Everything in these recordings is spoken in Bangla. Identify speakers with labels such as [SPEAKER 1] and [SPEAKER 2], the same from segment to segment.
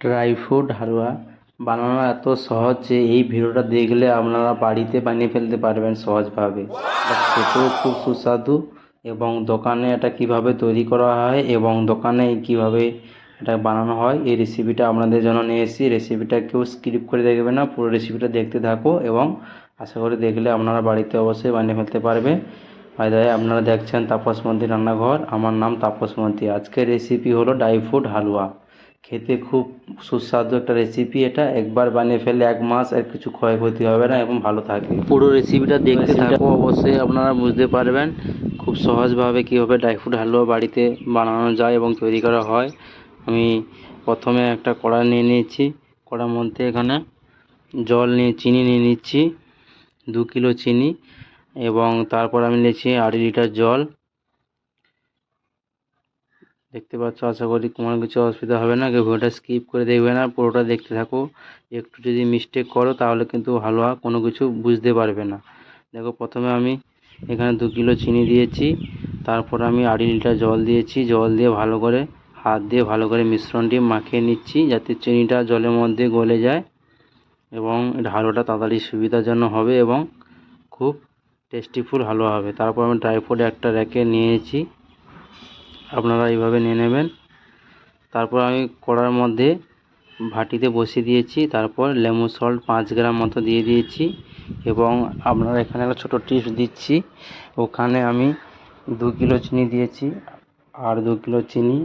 [SPEAKER 1] ড্রাই ফ্রুট, হালুয়া। বানানো এত সহজ যে এই ভিডিওটা দেখলে আপনারা বাড়িতে বানিয়ে ফেলতে পারবেন সহজভাবে। খেতেও খুব সুস্বাদু এবং দোকানে এটা কীভাবে তৈরি করা হয় এবং দোকানে কীভাবে এটা বানানো হয়, এই রেসিপিটা আপনাদের জন্য নিয়ে এসেছি। রেসিপিটা কেউ স্কিপ করে দেখবে না, পুরো রেসিপিটা দেখতে থাকো এবং আশা করি দেখলে আপনারা বাড়িতে অবশ্যই বানিয়ে ফেলতে পারবে। ভাই দাদা আপনারা দেখছেন তাপস মন্দির রান্নাঘর। আমার নাম তাপস মন্দির। আজকের রেসিপি হলো ড্রাই ফ্রুট, হালুয়া। খেতে খুব সুস্বাদু একটা রেসিপি এটা। একবার বানিয়ে ফেললে এক মাস আর কিছু ক্ষয়ক্ষতি হবে না এবং ভালো থাকবে। পুরো রেসিপিটা দেখতে থাকো অবশ্যই আপনারা বুঝতে পারবেন খুব সহজভাবে কীভাবে ড্রাই ফ্রুট হালুয়া বাড়িতে বানানো যায় এবং তৈরি করা হয়। আমি প্রথমে একটা কড়া নিয়ে নিয়েছি। কড়ার মধ্যে এখানে জল নিয়ে চিনি নিয়ে নিচ্ছি দু কিলো চিনি এবং তারপর আমি নিয়েছি আড়াই লিটার জল। দেখতে পাচ্ছ, আশা করি কোনো কিছু অসুবিধা হবে না। কেউ ভিডিওটা স্কিপ করে দেখবে না, পুরোটা দেখতে থাকো। একটু যদি মিস্টেক করো, তাহলে কিন্তু হালুয়া কোনো কিছু বুঝতে পারবে না। দেখো, প্রথমে আমি এখানে দু কিলো চিনি দিয়েছি, তারপর আমি আড়াই লিটার জল দিয়েছি। জল দিয়ে ভালো করে, হাত দিয়ে ভালো করে মিশ্রণটি মাখিয়ে নিচ্ছি, যাতে চিনিটা জলের মধ্যে গলে যায় এবং এটা হালুয়াটা তাড়াতাড়ি সুবিধার জন্য হবে এবং খুব টেস্টিফুল হালুয়া হবে। তারপর আমি ড্রাই ফ্রুট একটা র্যাকে নিয়েছি। আপনারা এইভাবে নিয়ে নেবেন। তারপর আমি কড়ার মধ্যে ভাটিতে বসিয়ে দিয়েছি। তারপর লেমন সল্ট পাঁচ গ্রাম মতো দিয়ে দিয়েছি এবং আপনারা এখানে একটা ছোটো টিপস দিচ্ছি। ওখানে আমি দু কিলো চিনি দিয়েছি আর দু কিলো চিনি।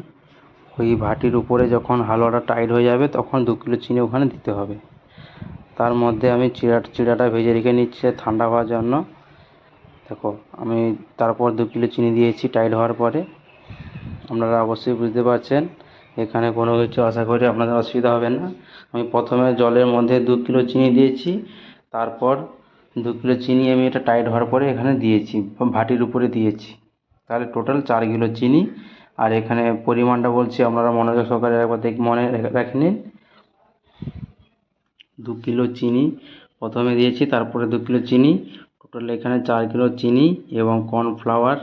[SPEAKER 1] ওই ভাটির উপরে যখন হালুয়াটা টাইট হয়ে যাবে তখন দু কিলো চিনি ওখানে দিতে হবে। তার মধ্যে আমি চিড়া, চিড়াটা ভেজে রেখে নিচ্ছি ঠান্ডা হওয়ার জন্য। দেখো, আমি তারপর দু কিলো চিনি দিয়েছি টাইট হওয়ার পরে। আপনারা অবশ্যই বুঝতে পারছেন। এখানে কোনো কিছু আশা করি আপনাদের অসুবিধা হবে না। আমি প্রথমে জলের মধ্যে দু কিলো চিনি দিয়েছি, তারপর দু কিলো চিনি আমি এটা টাইট হওয়ার পরে এখানে দিয়েছি, ভাটির উপরে দিয়েছি। তাহলে টোটাল চার কিলো চিনি। আর এখানে পরিমাণটা বলছি, আপনারা মনোযোগ সহকারে একবার দেখ, মনে রেখে নিন। দু কিলো চিনি প্রথমে দিয়েছি, তারপরে দু কিলো চিনি। টোটাল এখানে চার কিলো চিনি এবং কর্নফ্লাওয়ার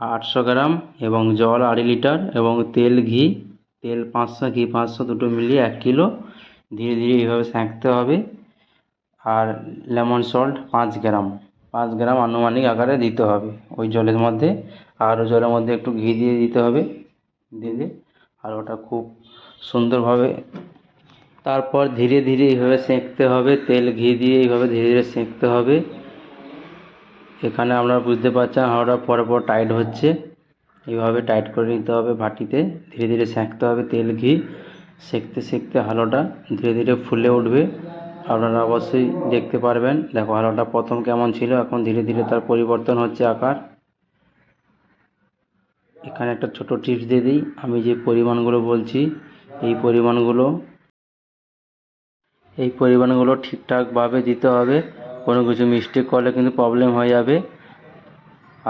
[SPEAKER 1] আটশো গ্রাম এবং জল আড়াই লিটার এবং তেল ঘি, তেল পাঁচশো, ঘি পাঁচশো দুটো মিলিয়ে এক কিলো। ধীরে ধীরে এইভাবে সেঁকতে হবে। আর লেমন সল্ট পাঁচ গ্রাম। পাঁচ গ্রাম আনুমানিক আকারে দিতে হবে ওই জলের মধ্যে। আর জলের মধ্যে একটু ঘি দিয়ে দিতে হবে। দিলে আর ওটা খুব সুন্দরভাবে তারপর ধীরে ধীরে এইভাবে সেঁকতে হবে। তেল ঘি দিয়ে এইভাবে ধীরে ধীরে সেঁকতে হবে। এখানে আপনারা বুঝতে পারছেন হাওড়া পরে পর টাইট হচ্ছে। এইভাবে টাইট করে নিতে হবে ভাটিতে। ধীরে ধীরে সেঁকতে হবে তেল, ঘি। সেঁকতে সেঁকতে হালোটা ধীরে ধীরে ফুলে উঠবে। আপনারা অবশ্যই দেখতে পারবেন। দেখো হালোটা প্রথম কেমন ছিল, এখন ধীরে ধীরে তার পরিবর্তন হচ্ছে আকার। এখানে একটা ছোট টিপস দিয়ে দিই। আমি যে পরিমাণগুলো বলছি, এই পরিমাণগুলো এই পরিমাণগুলো ঠিকঠাকভাবে দিতে হবে। কোনো কিছু মিস্টেক করলে কিন্তু প্রবলেম হয়ে যাবে।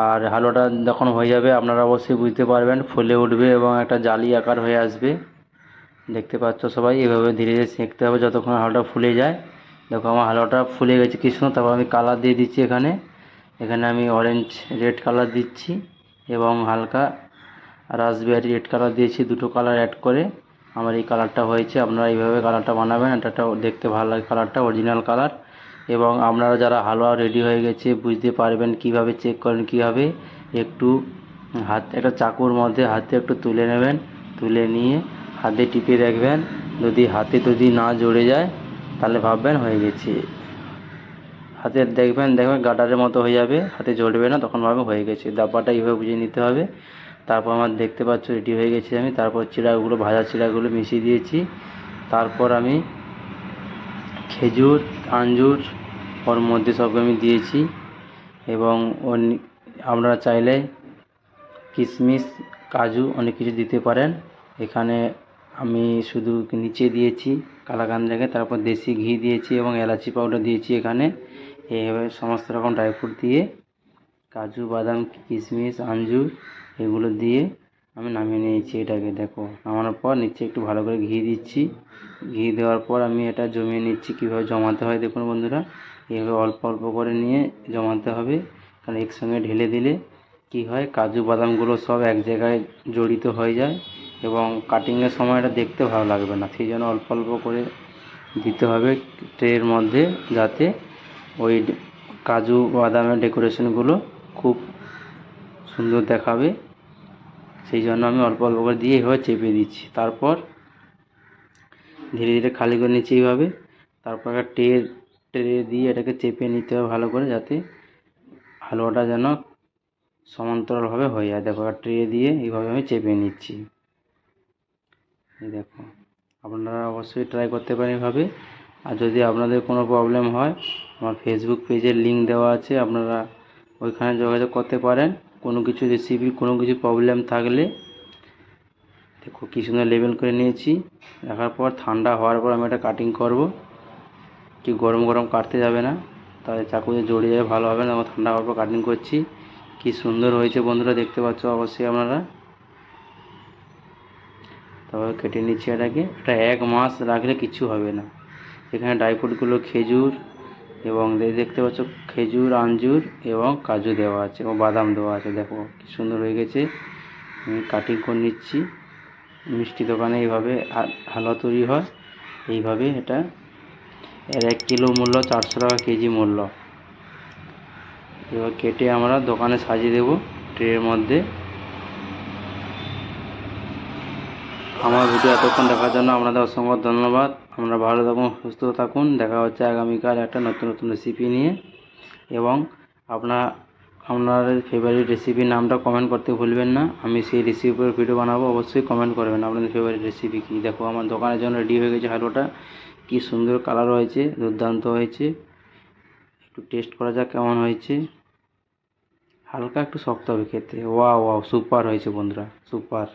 [SPEAKER 1] আর হালুয়াটা যখন হয়ে যাবে, আপনারা অবশ্যই বুঝতে পারবেন, ফুলে উঠবে এবং একটা জালি আকার হয়ে আসবে। দেখতে পাচ্ছ সবাই, এভাবে ধীরে ধীরে সেঁকতে হবে যতক্ষণ হালুয়াটা ফুলে যায়। দেখো, আমার হালুয়াটা ফুলে গেছে। কি সুন্দর, তারপর আমি কালার দিয়ে দিচ্ছি এখানে। এখানে আমি অরেঞ্জ রেড কালার দিচ্ছি এবং হালকা রাসবেরি রেড কালার দিয়েছি। দুটো কালার অ্যাড করে আমার এই কালারটা হয়েছে। আপনারা এইভাবে কালারটা বানাবেন। এটা দেখতে ভালো লাগে কালারটা অরিজিনাল কালার এবং আপনারা যারা হালুয়া রেডি হয়ে গেছে, বুঝতে পারবেন কীভাবে চেক করেন, কীভাবে একটু হাত, একটা চাকুর মধ্যে হাতে একটু তুলে নেবেন, তুলে নিয়ে হাতে টিপে দেখবেন, যদি হাতে যদি না জড়ে যায়, তাহলে ভাববেন হয়ে গেছে। হাতে দেখবেন দেখবেন গাডারের মতো হয়ে যাবে, হাতে জড়বে না, তখন ভাবে হয়ে গেছে। দাব্বাটা এইভাবে বুঝে নিতে হবে। তারপর আমার দেখতে পাচ্ছ রেডি হয়ে গেছে আমি। তারপর চিড়াগুলো, ভাজা চিড়াগুলো মিশিয়ে দিয়েছি। তারপর আমি খেজুর, আঞ্জুর ওর মধ্যে সব আমি দিয়েছি এবং আপনারা চাইলে কিশমিশ কাজু অনেক কিছু দিতে পারেন। এখানে আমি শুধু নিচে দিয়েছি কালাকান রেখে তারপর দেশি ঘি দিয়েছি এবং এলাচি পাউডার দিয়েছি এখানে। এইভাবে সমস্ত রকম ড্রাই ফ্রুট দিয়ে কাজু, বাদাম কিশমিশ আঞ্জুর এগুলো দিয়ে আমি নামিয়ে নিয়েছি এটাকে, দেখো। নামানোর পর নিচে একটু ভালো করে ঘি দিচ্ছি। ঘি দেওয়ার পর আমি এটা জমিয়ে নিচ্ছি। কীভাবে জমাতে হয় দেখুন বন্ধুরা, এইভাবে অল্প অল্প করে নিয়ে জমাতে হবে। কারণ একসঙ্গে ঢেলে দিলে কি হয়, কাজু বাদামগুলো সব এক জায়গায় জড়িত হয়ে যায় এবং কাটিংয়ের সময় এটা দেখতে ভালো লাগবে না। সেই জন্য অল্প অল্প করে দিতে হবে ট্রের মধ্যে যাতে ওই কাজু বাদামের ডেকোরেশনগুলো খুব সুন্দর দেখাবে। সেই জন্য আমি অল্প অল্প করে দিয়ে এভাবে চেপে দিচ্ছি। তারপর ধীরে ধীরে খালি করে নিচ্ছি এইভাবে। তারপর একটা ট্রে ট্রে দিয়ে এটাকে চেপে নিতে হবে ভালো করে যাতে হালুয়াটা যেন সমান্তরালভাবে হয়ে যায়। দেখো ট্রে দিয়ে এইভাবে আমি চেপে নিচ্ছি। দেখো, আপনারা অবশ্যই ট্রাই করতে পারেন এভাবে আর যদি আপনাদের কোনো প্রবলেম হয়, আমার ফেসবুক পেজের লিঙ্ক দেওয়া আছে, আপনারা ওইখানে যোগাযোগ করতে পারেন। কোনো কিছু রেসিপির কোনো কিছু প্রবলেম থাকলে দেখো কী সুন্দর লেবেল করে নিয়েছি। রাখার পর ঠান্ডা হওয়ার পর আমি এটা কাটিং করব। কি গরম গরম কাটতে যাবে না। তাহলে চাকুতে জড়ে যাবে, ভালো হবে না। আমার ঠান্ডা হওয়ার পর কাটিং করছি। কি সুন্দর হয়েছে বন্ধুরা, দেখতে পাচ্ছ অবশ্যই আপনারা। তারপর কেটে নিচ্ছি এটাকে। এটা এক মাস রাখলে কিছু হবে না। এখানে ড্রাই ফ্রুটগুলো খেজুর এবং দেখতে পাচ্ছ খেজুর, আঞ্জুর এবং কাজু দেওয়া আছে এবং বাদাম দেওয়া আছে। দেখো কি সুন্দর হয়ে গেছে। আমি কাটিং করে নিচ্ছি। মিষ্টি দোকানে এইভাবে হালুয়া তৈরি হয়। এইভাবে এটা এর এক কিলো মূল্য, চারশো টাকা কেজি মূল্য। এবার কেটে আমরা দোকানে সাজিয়ে দেবো ট্রের মধ্যে। আমার ভিডিও এতক্ষণ দেখার জন্য আপনাদের অসংখ্য ধন্যবাদ। আমরা ভালো থাকুন, সুস্থ থাকুন। দেখা হচ্ছে আগামীকাল একটা নতুন নতুন রেসিপি নিয়ে। এবং আপনার আপনার ফেভারিট রেসিপির নামটা কমেন্ট করতে ভুলবেন না। আমি সেই রেসিপির ভিডিও বানাবো, অবশ্যই কমেন্ট করবেন আপনাদের ফেভারিট রেসিপি কী। দেখো, আমার দোকানের জন্য রেডি হয়ে গেছে হালুয়াটা। কি সুন্দর কালার হয়েছে, দুর্দান্ত হয়েছে। একটু টেস্ট করা যাক কেমন হয়েছে। হালকা একটু শক্ত হবে খেতে। ওয়াও ওয়াও সুপার হয়েছে বন্ধুরা সুপার